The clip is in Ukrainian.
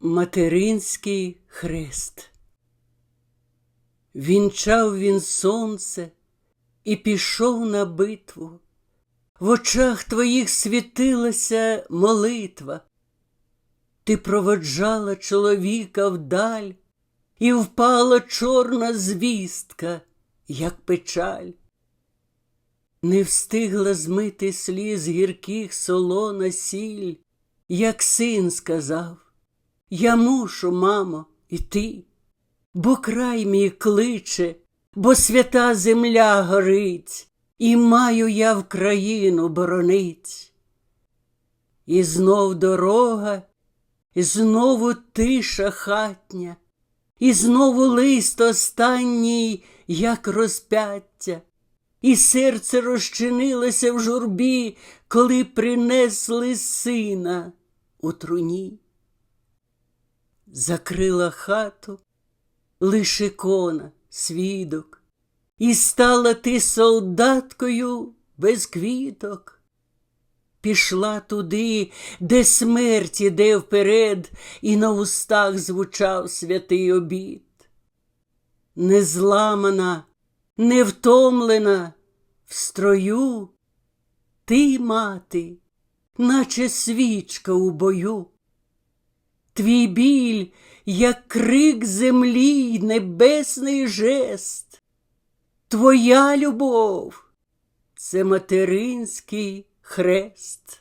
Материнський хрест. Вінчав він сонце і пішов на битву. В очах твоїх світилася молитва. Ти проводжала чоловіка вдаль, і впала чорна звістка, як печаль. Не встигла змити сліз гірких солона сіль, як син сказав. Я мушу, мамо, іти, бо край мій кличе, бо свята земля горить, і маю я в країну боронить. І знов дорога, і знову тиша хатня, і знову лист останній, як розп'яття, і серце розчинилося в журбі, коли принесли сина у труні закрила хату лиш ікона, свідок, і стала ти солдаткою без квіток. Пішла туди, де смерть іде вперед, і на устах звучав святий обід. Незламана, невтомлена, в строю, ти, мати, наче свічка у бою. Твій біль, як крик землі небесний жест. Твоя любов це материнський хрест.